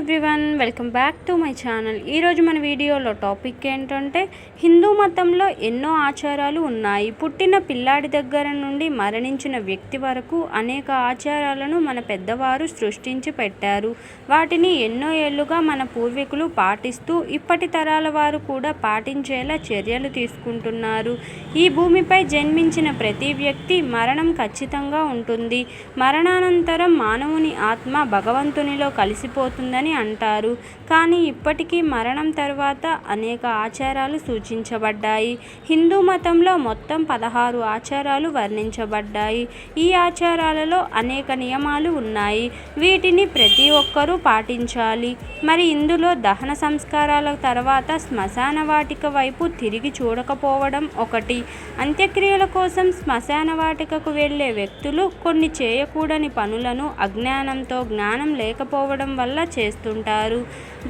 Everyone welcome back to my channel. ఈరోజు మన వీడియోలో టాపిక్ ఏంటంటే హిందూ మతంలో ఎన్నో ఆచారాలు ఉన్నాయి. పుట్టిన పిల్లాడి దగ్గర నుండి మరణించిన వ్యక్తి వరకు అనేక ఆచారాలను మన పెద్దవారు సృష్టించి పెట్టారు. వాటిని ఎన్నో ఏళ్ళుగా మన పూర్వీకులు పాటిస్తూ ఇప్పటి తరాల వారు కూడా పాటించేలా చర్యలు తీసుకుంటున్నారు. ఈ భూమిపై జన్మించిన ప్రతి వ్యక్తి మరణం ఖచ్చితంగా ఉంటుంది. మరణానంతరం మానవుని ఆత్మ భగవంతునిలో కలిసిపోతుందని అంటారు. కానీ ఇప్పటికీ మరణం తర్వాత అనేక ఆచారాలు సూచించబడ్డాయి. హిందూ మతంలో మొత్తం పదహారు ఆచారాలు వర్ణించబడ్డాయి. ఈ ఆచారాలలో అనేక నియమాలు ఉన్నాయి. వీటిని ప్రతి ఒక్కరూ పాటించాలి. మరి ఇందులో దహన సంస్కారాల తర్వాత శ్మశాన వాటిక వైపు తిరిగి చూడకపోవడం ఒకటి. అంత్యక్రియల కోసం శ్మశాన వాటికకు వెళ్ళే వ్యక్తులు కొన్ని చేయకూడని పనులను అజ్ఞానంతో జ్ఞానం లేకపోవడం వల్ల చేస్తారు. చేస్తుంటారు.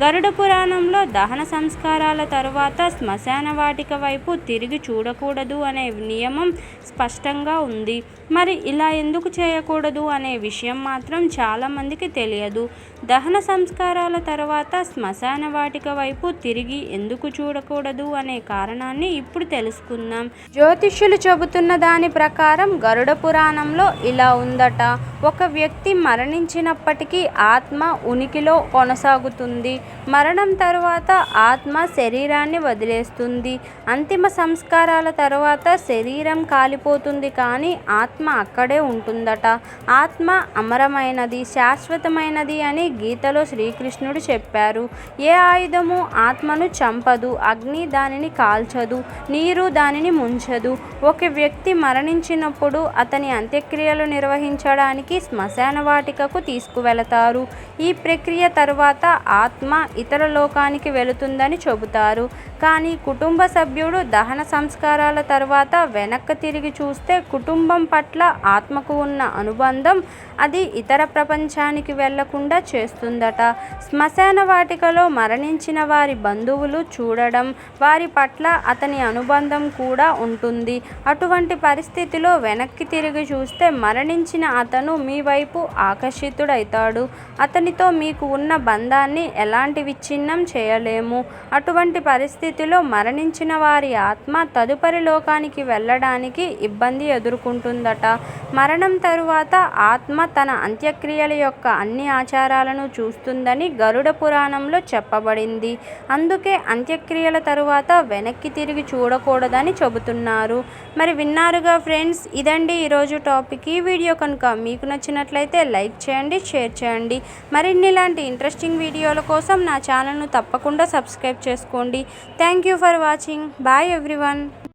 గరుడ పురాణంలో దహన సంస్కారాల తరువాత శ్మశాన వాటిక వైపు తిరిగి చూడకూడదు అనే నియమం స్పష్టంగా ఉంది. మరి ఇలా ఎందుకు చేయకూడదు అనే విషయం మాత్రం చాలామందికి తెలియదు. దహన సంస్కారాల తర్వాత శ్మశాన వాటిక వైపు తిరిగి ఎందుకు చూడకూడదు అనే కారణాన్ని ఇప్పుడు తెలుసుకుందాం. జ్యోతిష్యులు చెబుతున్న దాని ప్రకారం గరుడ పురాణంలో ఇలా ఉందట. ఒక వ్యక్తి మరణించినప్పటికీ ఆత్మ ఉనికిలో కొనసాగుతుంది. మరణం తరువాత ఆత్మ శరీరాన్ని వదిలేస్తుంది. అంతిమ సంస్కారాల తర్వాత శరీరం కాలిపోతుంది కానీ ఆత్మ అక్కడే ఉంటుందట. ఆత్మ అమరమైనది శాశ్వతమైనది అని గీతలో శ్రీకృష్ణుడు చెప్పారు. ఏ ఆయుధము ఆత్మను చంపదు అగ్ని దానిని కాల్చదు నీరు దానిని ముంచదు. ఒక వ్యక్తి మరణించినప్పుడు అతని అంత్యక్రియలు నిర్వహించడానికి శ్మశాన వాటికకు తీసుకువెళతారు. ఈ ప్రక్రియ తర్వాత ఆత్మ ఇతర లోకానికి వెళుతుందని చెబుతారు. కానీ కుటుంబ సభ్యుడు దహన సంస్కారాల తర్వాత వెనక్కి తిరిగి చూస్తే కుటుంబం పట్ల ఆత్మకు ఉన్న అనుబంధం అది ఇతర ప్రపంచానికి వెళ్ళకుండా చేస్తుందట. శ్మశాన వాటికలో మరణించిన వారి బంధువులు చూడడం వారి పట్ల అతని అనుబంధం కూడా ఉంటుంది. అటువంటి పరిస్థితిలో వెనక్కి తిరిగి చూస్తే మరణించిన అతను మీ వైపు ఆకర్షితుడైతాడు. అతనితో మీకు ఉన్న ఉన్న బంధాన్ని ఎలాంటి విచ్ఛిన్నం చేయలేము. అటువంటి పరిస్థితిలో మరణించిన వారి ఆత్మ తదుపరి లోకానికి వెళ్ళడానికి ఇబ్బంది ఎదుర్కొంటుందట. మరణం తరువాత ఆత్మ తన అంత్యక్రియల యొక్క అన్ని ఆచారాలను చూస్తుందని గరుడ పురాణంలో చెప్పబడింది. అందుకే అంత్యక్రియల తరువాత వెనక్కి తిరిగి చూడకూడదని చెబుతున్నారు. మరి విన్నారుగా ఫ్రెండ్స్ ఇదండి ఈరోజు టాపిక్. ఈ వీడియో కనుక మీకు నచ్చినట్లయితే లైక్ చేయండి షేర్ చేయండి. మరిన్ని ఇలాంటి ఇంట్రెస్టింగ్ వీడియోల కోసం నా ఛానల్ను తప్పకుండా సబ్స్క్రైబ్ చేసుకోండి. Thank you for watching bye everyone